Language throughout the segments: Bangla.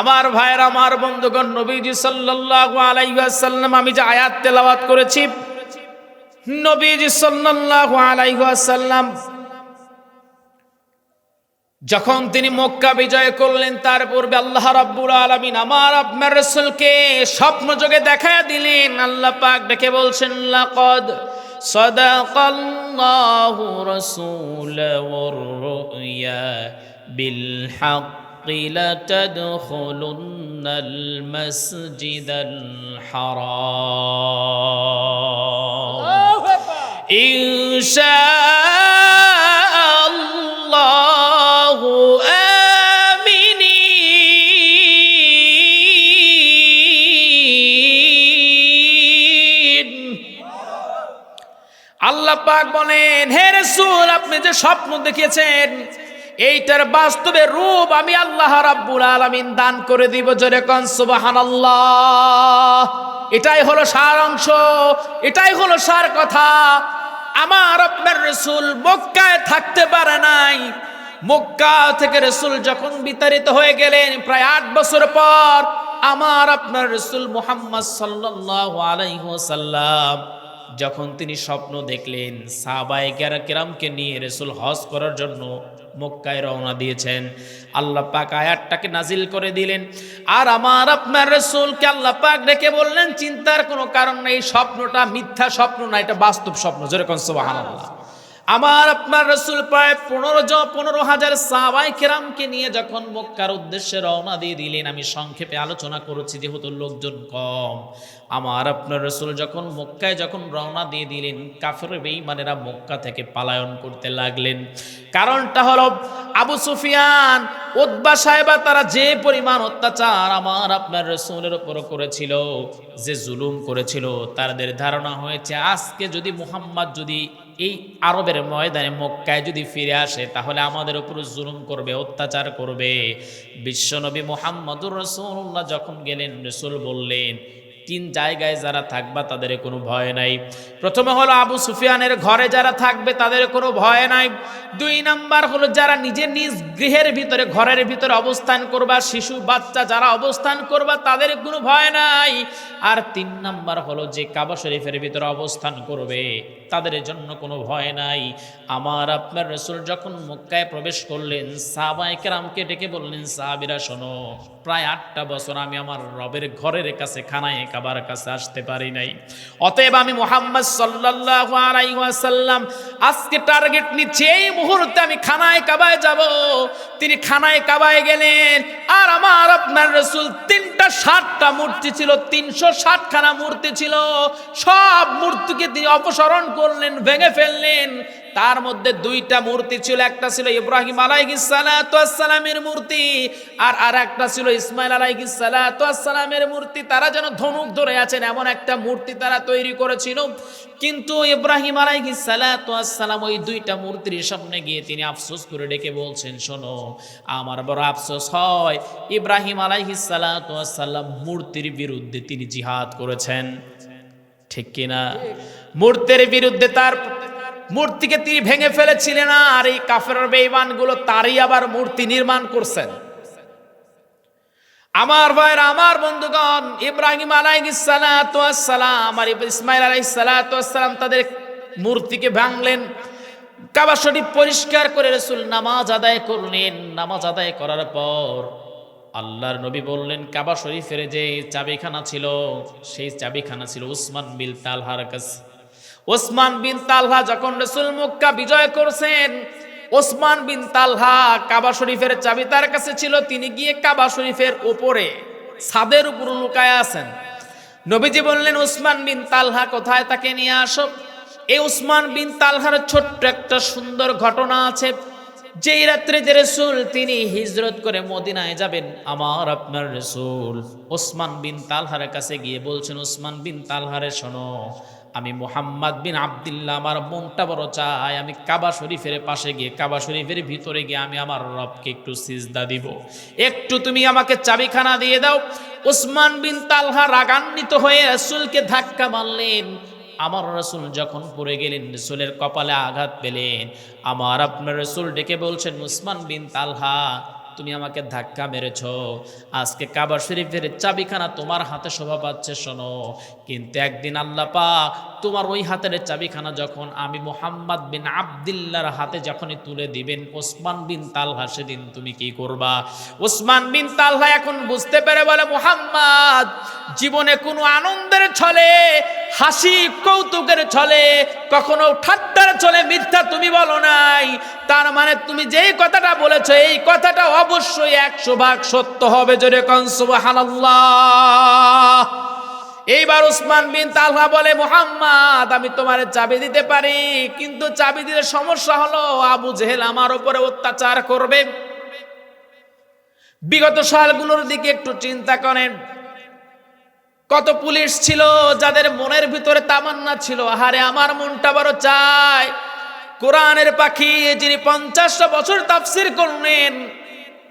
আমার ভাইয়ের, আমার বন্ধুগণ, নবীজি সাল্লাল্লাহু আলাইহি ওয়াসাল্লাম, আমি যে আয়াত তেলাওয়াত করেছি, নবীজি সাল্লাল্লাহু আলাইহি ওয়াসাল্লাম যখন তিনি মক্কা বিজয় করলেন, তার পূর্বে আল্লাহ রাব্বুল আলামিন আমার আপনার রাসূলকে স্বপ্ন যোগে দেখায় দিলেন। আল্লাহ পাক ডেকে বলছেন, লাকাদ সাদাকাল্লাহু রাসূলাহুর রুয়া বিল حق لتدخلن المسجد الحرام إن شاء الله آمنين আল্লাহ পাক বলেন হে রাসূল আপনি যে স্বপ্ন দেখিয়েছেন এইটার বাস্তবে রূপ আমি আল্লাহ রাব্বুল আলামিন দান করে দিব জোরে কোন, সুবহানাল্লাহ। এটাই হলো সার অংশ, এটাই হলো সার কথা। আমার আপনার রসুল মক্কায় থাকতে পারে নাই। মক্কা থেকে রসুল যখন বিতাড়িত হয়ে গেলেন প্রায় আট বছর পর, আমার আপনার রসুল মুহাম্মদ সাল্লাল্লাহু আলাইহি ওয়াসাল্লাম যখন তিনি স্বপ্ন দেখলেন সাহাবায়ে কেরামকে নিয়ে রসুল হজ করার জন্য মক্কায় রওনা দিয়েছেন। আল্লাহ পাক আয়াতটাকে নাজিল করে দিলেন। আর আমার আপনার রসুলকে আল্লাহ পাক ডেকে বললেন, চিন্তার কোনো কারণ নেই, স্বপ্নটা মিথ্যা স্বপ্ন না, এটা বাস্তব স্বপ্ন। যেরকম সুবহানাল্লাহ। আমার আপনার রসুল প্রায় পনেরো জন পনেরো হাজার সাবাই কেরামকে নিয়ে যখন মক্কার উদ্দেশ্যে রওনা দিয়ে দিলেন, আমি সংক্ষেপে আলোচনা করেছি, যেহেতু লোকজন কম। আমার আপনার রসুল যখন মক্কায় যখন রওনা দিয়ে দিলেন, কাফের বেঈমানেরা মক্কা থেকে পালায়ন করতে লাগলেন। কারণটা হলো আবু সুফিয়ান উদ্বা সাহেবা তারা যে পরিমাণ অত্যাচার আমার আপনার রসুলের ওপর করেছিল, যে জুলুম করেছিল, তাদের ধারণা হয়েছে, আজকে যদি মুহাম্মদ যদি এই আরবের ময়দানে মক্কায় যদি ফিরে আসে, তাহলে আমাদের উপর জুলুম করবে, অত্যাচার করবে। বিশ্বনবী মোহাম্মদুর রসুল্লাহ যখন গেলেন, রসুল বললেন তিন জায়গায় যারা থাকবা তাদের কোনো ভয় নাই। প্রথমে হলো আবু সুফিয়ানের ঘরে যারা থাকবে তাদের কোনো ভয় নাই। দুই নাম্বার হলো যারা নিজের নিজ গৃহের ভিতরে, ঘরের ভিতরে অবস্থান করবা, শিশু, বাচ্চা যারা অবস্থান করবা তাদের কোনো ভয় নাই। আর তিন নাম্বার হলো যে কাবা শরীফের ভিতরে অবস্থান করবে তাদের জন্য কোনো ভয় নাই। আমার আপনার রসুল যখন মক্কায় প্রবেশ করলেন, সাহাবায়ে কেরামকে ডেকে বললেন, সাহাবিরা, শোনো প্রায় আটটা বছর আমি আমার রবের ঘরের কাছে খানায় কাবার কাছে আসতে পারি নাই। অতএব আমি মোহাম্মদ সাল্লাল্লাহু আলাইহি আজকে টার্গেট নিচ্ছি, এই মুহূর্তে আমি খানায় কাবায় যাব। তিনি খানায় কাবায় গেলেন, আর আমার আপনার রসুল তিনটা ষাটটা মূর্তি ছিল, তিনশো ষাটখানা মূর্তি ছিল। সব মূর্তিকে তিনি অপসারণ করলেন, ভেঙে ফেললেন। তার মধ্যে দুইটা মূর্তি ছিল একটা ছিল ইব্রাহিম আলাইহিসালামের মূর্তি আর আর একটা ছিল ইসমাইল আলাইহিসালামের মূর্তি। তারা যেন ধনুক ধরে আছেন এমন একটা মূর্তি তারা তৈরি করেছিল। কিন্তু ইব্রাহিম আলাইহিসালাম ওই দুইটা মূর্তির সামনে গিয়ে তিনি আফসোস করে ডেকে বলছেন শোনো আমার বড় আফসোস হয় ইব্রাহিম আলাইহিসালাম মূর্তির বিরুদ্ধে তিনি জিহাদ করেছেন। ঠিক কিনা? মূর্তির বিরুদ্ধে তার মূর্তিকে তিনি ভেঙে ফেলেছিলেন আর এই কাফের বেঈমানগুলো তারই আবার মূর্তি নির্মাণ করছেন। আমার ভাইয়ের আমার বন্ধুগণ, ইব্রাহিম আলাইহিসসালাম আর ইসমাইল আলাইহিসসালাম তাদের মূর্তিকে ভাঙলেন। কাবা শরীফ পরিষ্কার করে রসুল নামাজ আদায় করলেন। নামাজ আদায় করার পর আল্লাহর নবী বললেন, কাবা শরীফের যে চাবিখানা ছিল, সেই চাবিখানা ছিল উসমান বিল তালহার কাছে। ওসমান বিন তালহা যখন রসুল মক্কা বিজয় করছেন, ওসমান বিন তালহা কাবা শরীফের চাবি তার কাছে ছিল, তিনি গিয়ে কাবা শরীফের উপরে ছাদের উপর লুকায় আছেন। নবীজি বললেন, ওসমান বিন তালহা, কোথায় তাকে নিয়ে আসো? এই ওসমান বিন তালহার ছোট্ট একটা সুন্দর ঘটনা আছে। যেই রাত্রে যে রসুল তিনি হিজরত করে মদিনায় যাবেন, আমার আপনার রসুল ওসমান বিন তালহারের কাছে গিয়ে বলছেন, ওসমান বিন তালহারে শোনো আমি মোহাম্মদ বিন আবদুল্লাহ, আমার মনটা বড় চাই। আমি কাবা শরীফের পাশে গিয়ে, কাবা শরীফের ভিতরে গিয়ে আমি আমার রবকে একটু সিজদা দিব। একটু তুমি আমাকে চাবিখানা দিয়ে দাও। ওসমান বিন তালহা রাগান্বিত হয়ে রসুলকে ধাক্কা মারলেন। আমার রসুল যখন পড়ে গেলেন, রসুলের কপালে আঘাত পেলেন। আমার আপনার রসুল ডেকে বলছেন, উসমান বিন তালহা তুমি আমাকে ধাক্কা মেরেছ। আজকে কাবা শরীফের চাবিখানা তোমার হাতে শোভা পাচ্ছে, শোনো। কিন্তু একদিন আল্লাহ পাক তোমার ওই হাতের চাবিখানা যখন আমি মোহাম্মদ বিন আবদুল্লাহর হাতে যখনই তুলে দিবেন, ওসমান বিন তালহা সেদিন তুমি কি করবা? ওসমান বিন তালহা এখন বুঝতে পেরে বলে, মোহাম্মদ, জীবনে কোনো আনন্দের ছলে হাসি কৌতুকের ছলে, কখনো ঠাট্টার চলে মিথ্যা তুমি বলো নাই। তার মানে তুমি যেই কথাটা বলেছ, এই কথাটা অবশ্যই একশো ভাগ সত্য হবে জোরে কনসুবাহানাল্লাহ এইবার উসমান বিন তালহা বলে, মোহাম্মদ, আমি তোমার চাবি দিতে পারি, কিন্তু চাবি দিলে সমস্যা হলো, আবু জেহেল আমার উপরে অত্যাচার করবে। বিগত সালগুলোর দিকে একটু চিন্তা করেন। কত পুলিশ ছিল যাদের মনের ভিতরে তামান্না ছিল। আহারে আমার মনটা বড় চায়। কোরআনের পাখি যিনি পঞ্চাশটা বছর তাফসির করলেন,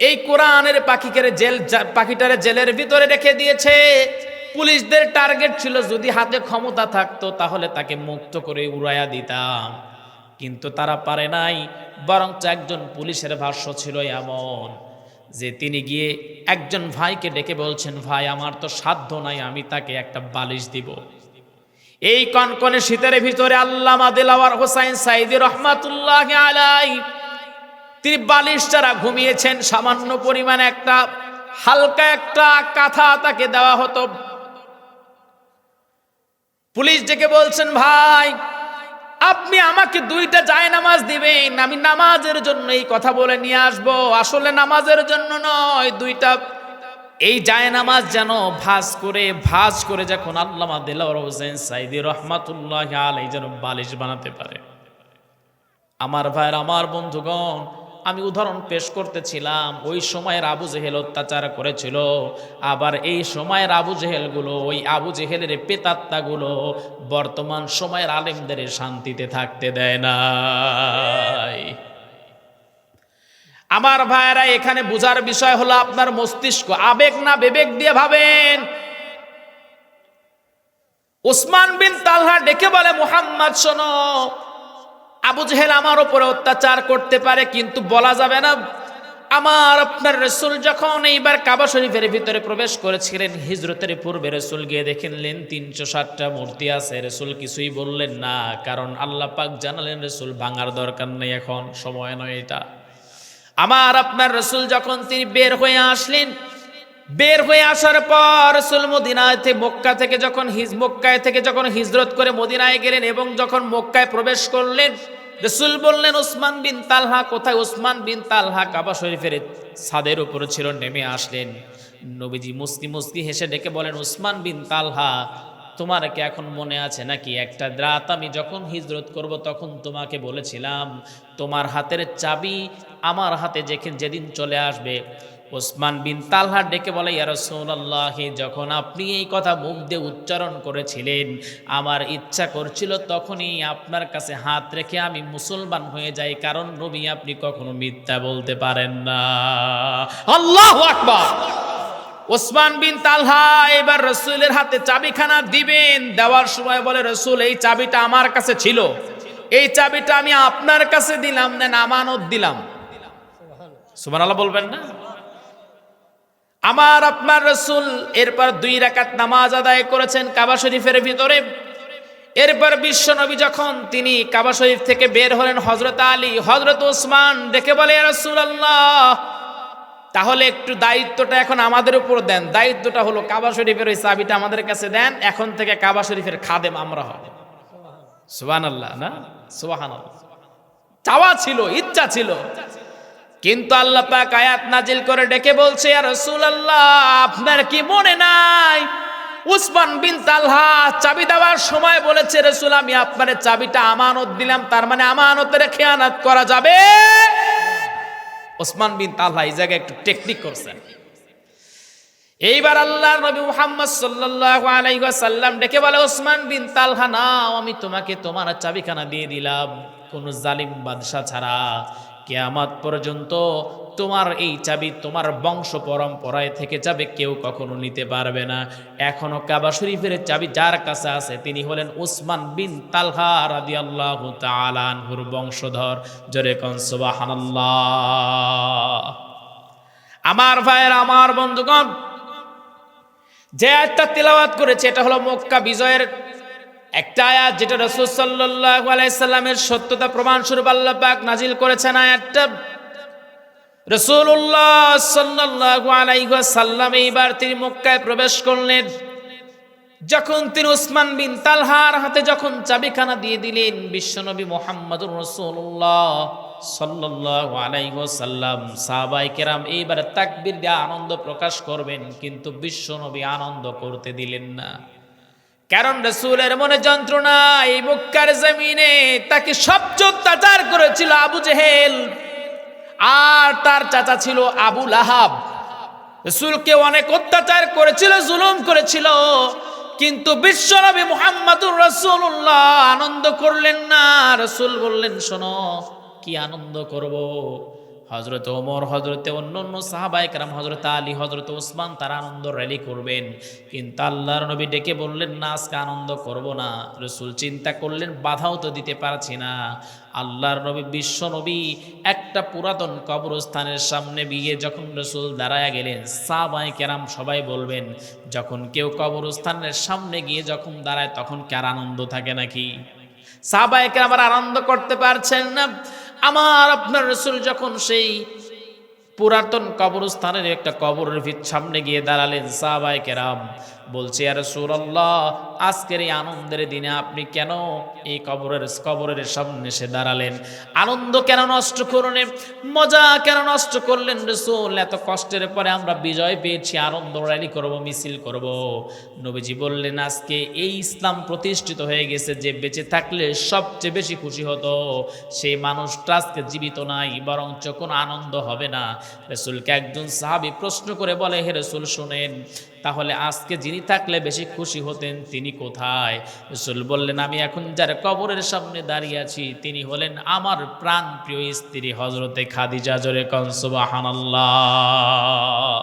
এই কোরআনের পাখিকে জেল পাখিটারে জেলের ভিতরে রেখে দিয়েছে। পুলিশদের টার্গেট ছিল, যদি হাতে ক্ষমতা থাকতো তাহলে তাকে মুক্ত করে উড়াইয়া দিতাম। কিন্তু তারা পারে নাই, বরঞ্চ একজন পুলিশের ভাষ্য ছিল এমন। যে তিনি গিয়ে একজন ভাইকে ডেকে বলছেন, ভাই, আমার তো সাধ্য নাই, আমি তাকে একটা বালিশ দিব। এই কনকনে শীতের ভিতরে আল্লামা দিলাওয়ার হোসাইন সাইদি রহমাতুল্লাহ আলাই তিনি বালিশ ছাড়া ঘুমিয়েছেন, সামান্য পরিমাণ একটা, হালকা একটা কাঁথা তাকে দেওয়া হতো। পুলিশ ডেকে বলছেন, ভাই আপনি আমাকে দুইটা যায় নামাজ দিবেন, আমি নামাজের জন্য এই কথা বলে নিয়ে আসব। আসলে নামাজের জন্য নয়, দুইটা। এই যায় নামাজ যেন ভাজ করে ভাজ করে যখন আল্লামা দিল হোসেন সাইদি রহমাতুল্লাহ আলাই যেন বালিশ বানাতে পারে। আমার ভাইয়ের, আমার বন্ধুগণ আমি উদাহরণ পেশ করতেছিলাম, ওই সময়ের আবু জেহেল অত্যাচার করেছিল। আবার এই সময়ের আবু জেহেলগুলো, ওই আবু জেহেলের পেতাত্তাগুলো বর্তমান সময়ের আলেমদের শান্তিতে থাকতে দেয় না আমার ভাইয়েরা, এখানে বুঝার বিষয় হলো আপনার মস্তিষ্ক আবেগ না বিবেক দিয়ে ভাবেন। ওসমান বিন তালহা ডেকে বলে, মুহাম্মদ, শোনো আবু জেহেল আমার উপরে অত্যাচার করতে পারে, কিন্তু বলা যাবে না। আমার আপনার রসুল যখন এইবার কাবা শরীফের ভিতরে প্রবেশ করেছিলেন, হিজরতের পূর্বে রসুল গিয়ে দেখলেন তিনশো ষাটটা মূর্তি আছে। রসুল কিছুই বললেন না, কারণ আল্লাহ পাক জানালেন, রসুল ভাঙার দরকার নেই এখন, সময় নয় এটা। আমার আপনার রসুল যখন তিনি বের হয়ে আসলেন বের হয়ে আসার পর রসুল মদিনায় থেকে মক্কা থেকে যখন হিজ মক্কায় থেকে যখন হিজরত করে মদিনায় গেলেন এবং যখন মক্কায় প্রবেশ করলেন, রসুল বললেন, ওসমান বিন তালহা কোথায়? ওসমান বিন তালহা কাবা শরীফের ছাদের উপরে ছিল, নেমে আসলেন। নবীজি মুস্তি মুস্তি হেসে ডেকে বলেন, ওসমান বিন তালহা, তোমার কি এখন মনে আছে নাকি? একটা রাত আমি যখন হিজরত করব তখন তোমাকে বলেছিলাম, তোমার হাতের চাবি আমার হাতে যেখানে যেদিন চলে আসবে ওসমান বিন তালহা ডেকে বলে ইয়ারসৌল্লাহ যখন আপনি এই কথা মুখ দিয়ে উচ্চারণ করেছিলেন, আমার ইচ্ছা করছিল তখনই আপনার কাছে হাত রেখে আমি মুসলমান হয়ে যাই, কারণ নবী আপনি কখনো মিথ্যা বলতে পারেন না। আল্লাহ আকবার! ওসমান বিন তালহা এবার রসুলের হাতে চাবিখানা দিবেন, দেওয়ার সময় বলে, রসুল, এই চাবিটা আমার কাছে ছিল। এই চাবিটা আমি আপনার কাছে দিলাম না আমানত দিলাম। সুমান আল্লাহ বলবেন না? আমার আপনার রসুল এরপর দুই রাকাত নামাজ আদায় করেছেন কাবা শরীফের ভিতরে। এরপর বিশ্ব নবী যখন তিনি কাবা শরীফ থেকে বের হলেন হজরত আলী হজরত ওসমান দেখে বলে রসুল আল্লাহ তাহলে একটু দায়িত্বটা এখন আমাদের উপর দেন। দায়িত্বটা হলো কাবা শরীফের ওই চাবিটা আমাদের কাছে দেন, এখন থেকে কাবা শরীফের খাদেম আমরা হবে। সুবান আল্লাহ না? সুবাহান চাওয়া ছিল, ইচ্ছা ছিল। কিন্তু আল্লাহ পাক আয়াত নাজিল করে ডেকে বলছে আর রসুল আপনার কি মনে নাই? উসমান বিন তালহা চাবি দেওয়ার সময় বলেছে, রসুল, আমি আপনার চাবিটা আমানত দিলাম, তার মানে আমানতের খেয়ানাত করা যাবে। ওসমান বিন তালহা এই জায়গায় একটু টেকনিক করছেন। এইবার আল্লাহ নবী মুহাম্মদ সাল্লাল্লাহু আলাইহি ওয়াসাল্লাম ডেকে বলে ওসমান বিন তালহা, নাও, আমি তোমাকে তোমার চাবিখানা দিয়ে দিলাম। কোন জালিম বাদশা ছাড়া কেয়ামত পর্যন্ত তোমার এই চাবি তোমার বংশ পরম্পরায় থেকে যাবে, কেউ কখনো নিতে পারবে না। এখনও কাবা শরীফের চাবি যার কাছে আছে, তিনি হলেন উসমান বিন তালহা রাদিয়াল্লাহু তাআলা আনহুর বংশধর। জোরে আমার ভাইয়ের, আমার বন্ধুগণ, যে একটা তেলাওয়াত করেছে, এটা হলো মক্কা বিজয়ের একটা আয়াত যেটা রসুল সাল্লাল্লাহু আলাইহি সাল্লামের সত্যতা প্রমাণ স্বরূপ আল্লাহ পাক নাজিল করেছেন আয়াতটা। রসুল্লাহ সাল্লাল্লাহু আলাইহি সাল্লাম এইবার তিনি মক্কায় প্রবেশ করলেন। যখন তিনি উসমান বিন তালহার হাতে যখন চাবিখানা দিয়ে দিলেন, বিশ্বনবী মোহাম্মদুর রসুল্লাহ সাল্লাল্লাহু আলাইহি ওয়াসাল্লাম সাহাবাই কেরাম এইবার তাকবীর দিয়ে আনন্দ প্রকাশ করবেন, কিন্তু বিশ্বনবী আনন্দ করতে দিলেন না। কারণ রসুলের মনে যন্ত্রণা, এই জমিনে তাকে সবচেয়ে অত্যাচার করেছিল আবু জেহেল। আর তার চাচা ছিল আবু লাহাব। রসুলকে অনেক অত্যাচার করেছিল, জুলুম করেছিল। কিন্তু বিশ্বনবী মুহাম্মাদুর রসুল্লাহ আনন্দ করলেন না। রসুল বললেন, শোনো, কি আনন্দ করব? হজরত ওমর হজরতে অন্য অন্য সাহাবাইকরাম হজরত আলী হজরত ওসমান, তারা আনন্দ র্যালি করবেন। কিন্তু আল্লাহর নবী ডেকে বললেন, না, আজকে আনন্দ করব না। রসুল চিন্তা করলেন, বাধাও তো দিতে পারছি না। আল্লাহর নবী, বিশ্ব নবী, একটা পুরাতন কবরস্থানের সামনে বিয়ে যখন রসুল দাঁড়ায় গেলেন সাহাবাই কেরাম সবাই বলবেন, যখন কেউ কবরস্থানের সামনে গিয়ে যখন দাঁড়ায়, তখন কার আনন্দ থাকে নাকি? সাহাবাই কেরাম আর আনন্দ করতে পারছেন না। আমার আপনার রসুল যখন সেই পুরাতন কবরস্থানের একটা কবরের সামনে গিয়ে দাঁড়ালেন সাহবাই কেরাম, বলছে আর সুরাল্লাহ আজকের এই আনন্দের দিনে আপনি কেন এই কবরের কবরের সামনে এসে দাঁড়ালেন? আনন্দ কেন নষ্ট করলেন? মজা কেন নষ্ট করলেন রসুল? এত কষ্টের পরে আমরা বিজয় পেয়েছি, আনন্দ র্যালি করব, মিছিল করব। নবীজি বললেন, আজকে এই ইসলাম প্রতিষ্ঠিত হয়ে গেছে, যে বেঁচে থাকলে সবচেয়ে বেশি খুশি হতো। সেই মানুষটা আজকে জীবিত নাই, বরঞ্চ কোনো আনন্দ হবে না। রসুলকে একজন সাহাবি প্রশ্ন করে বলে, হে রসুল, শোনেন তাহলে আজকে যিনি থাকলে বেশি খুশি হতেন তিনি কোথায়? রসুল বললেন, আমি এখন যার কবরের সামনে দাঁড়িয়ে আছি, তিনি হলেন আমার প্রাণ প্রিয় স্ত্রী হজরতে খাদিজা, জোরে কনসুবাহানাল্লাহ